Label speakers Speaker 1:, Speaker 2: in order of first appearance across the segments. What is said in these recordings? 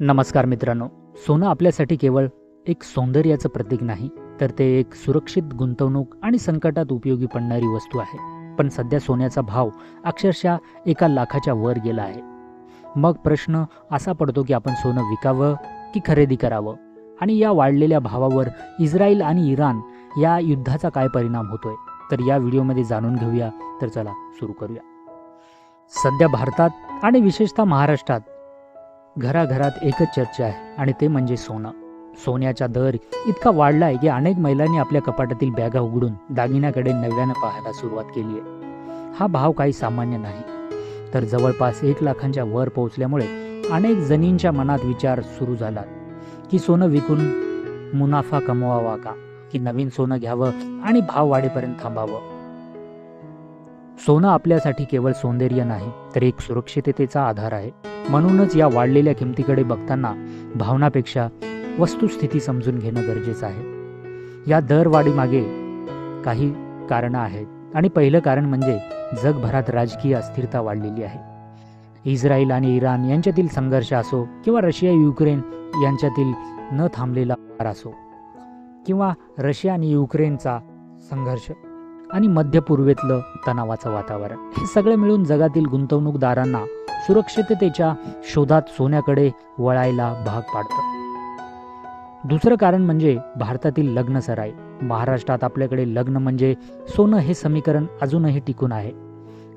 Speaker 1: नमस्कार मित्रांनो. सोनं आपल्यासाठी केवळ एक सौंदर्याचं प्रतीक नाही तर ते एक सुरक्षित गुंतवणूक आणि संकटात उपयोगी पडणारी वस्तू आहे. पण सध्या सोन्याचा भाव अक्षरशः एका लाखाच्या वर गेला आहे. मग प्रश्न असा पडतो की आपण सोनं विकावं की खरेदी करावं? आणि या वाढलेल्या भावावर इस्रायल आणि इराण या युद्धाचा काय परिणाम होतोय? तर या व्हिडिओमध्ये जाणून घेऊया. तर चला सुरू करूया. सध्या भारतात आणि विशेषतः महाराष्ट्रात घराघरात एकच चर्चा आहे आणि ते म्हणजे सोनं. सोन्याचा दर इतका वाढला आहे की अनेक महिलांनी आपल्या कपाटातील बॅगा उघडून दागिन्याकडे नव्यानं पाहायला सुरुवात केली आहे. हा भाव काही सामान्य नाही. तर जवळपास एक लाखांच्या वर पोहोचल्यामुळे अनेक जणींच्या मनात विचार सुरू झाला की सोनं विकून मुनाफा कमवावा का? की नवीन सोनं घ्यावं आणि भाव वाढेपर्यंत थांबावं? सोनं आपल्यासाठी केवळ सौंदर्य नाही तर एक सुरक्षिततेचा आधार आहे. म्हणूनच या वाढलेल्या किमतीकडे बघताना भावनापेक्षा वस्तुस्थिती समजून घेणं गरजेचं आहे. या दरवाढीमागे काही कारणं आहेत आणि पहिलं कारण म्हणजे जगभरात राजकीय अस्थिरता वाढलेली आहे. इस्रायल आणि इराण यांच्यातील संघर्ष असो किंवा रशिया युक्रेन यांच्यातील न थांबलेला असो किंवा रशिया आणि युक्रेनचा संघर्ष आणि मध्य पूर्वेतलं तणावाचं वातावरण. हे सगळं मिळून जगातील गुंतवणूकदारांना सुरक्षिततेच्या शोधात सोन्याकडे वळायला भाग पाडतं. दुसरं कारण म्हणजे भारतातील लग्न सराई. महाराष्ट्रात आपल्याकडे लग्न म्हणजे सोनं हे समीकरण अजूनही टिकून आहे.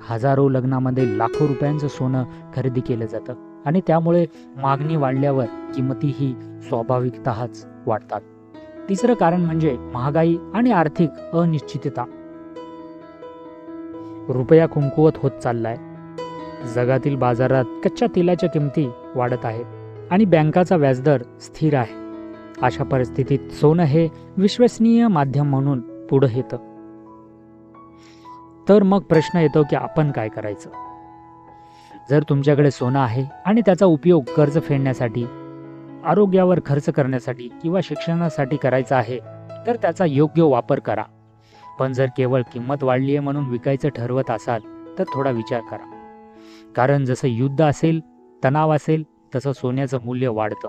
Speaker 1: हजारो लग्नामध्ये लाखो रुपयांचं सोनं खरेदी केलं जातं आणि त्यामुळे मागणी वाढल्यावर किंमतीही स्वाभाविकतःच वाढतात. तिसरं कारण म्हणजे महागाई आणि आर्थिक अनिश्चितता. रुपया कुंकुवत होत चाललाय. जगातील बाजारात कच्च्या तेलाच्या किमती वाढत आहेत आणि बँकाचा व्याजदर स्थिर आहे. अशा परिस्थितीत सोनं हे विश्वसनीय माध्यम म्हणून पुढं येतं. तर मग प्रश्न येतो की आपण काय करायचं? जर तुमच्याकडे सोनं आहे आणि त्याचा उपयोग कर्ज फेडण्यासाठी आरोग्यावर खर्च करण्यासाठी किंवा शिक्षणासाठी करायचा आहे तर त्याचा योग्य वापर करा. पण जर केवळ किंमत वाढली आहे म्हणून विकायचं ठरवत असाल तर थोडा विचार करा. कारण जसं युद्ध असेल तणाव असेल तसं सोन्याचं मूल्य वाढतं.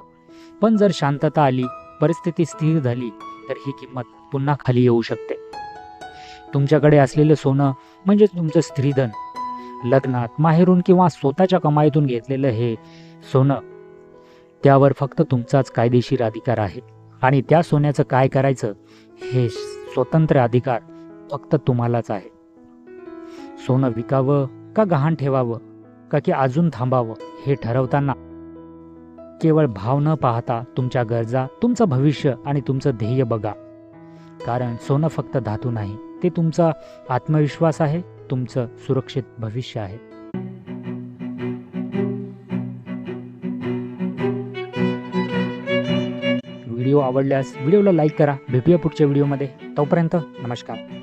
Speaker 1: पण जर शांतता आली परिस्थिती स्थिर झाली तर ही किंमत पुन्हा खाली येऊ शकते. तुमच्याकडे असलेलं सोनं म्हणजे तुमचं स्त्रीधन लग्नात माहेरून किंवा स्वतःच्या कमाईतून घेतलेलं हे सोनं त्यावर फक्त तुमचाच कायदेशीर अधिकार आहे. आणि त्या सोन्याचं काय करायचं हे स्वतंत्र अधिकार फक्त तुम्हालाच आहे. सोनं विकावं का गहाण ठेवावं का की अजून थांबावं हे ठरवताना? केवळ भाव न पाहता तुमच्या गरजा तुमचं भविष्य आणि तुमचं ध्येय बघा. कारण सोनं फक्त धातू नाही ते तुमचा आत्मविश्वास आहे तुमचं सुरक्षित भविष्य आहे. व्हिडिओ आवडल्यास व्हिडिओला लाईक करा. भेटूया पुढच्या व्हिडिओमध्ये. तोपर्यंत नमस्कार.